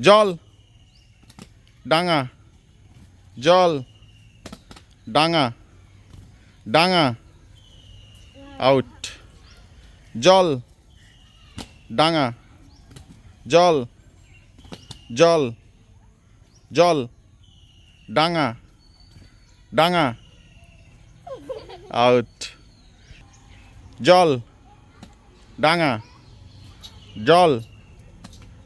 জল। ডাঙা। জল। ডাঙা। ডাঙা। আউট জল। ডাঙা। জল। জল। জল। ডাঙা। ডাঙা। আউট জল। ডাঙা। জল।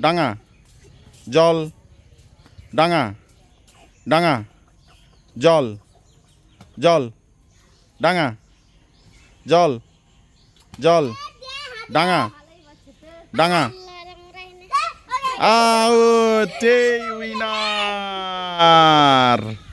ডাঙা। জল। ডাঙা। ডাঙা। জল। জল। ডাঙা। জল। জল। ডাঙা। ডাঙা। Out winner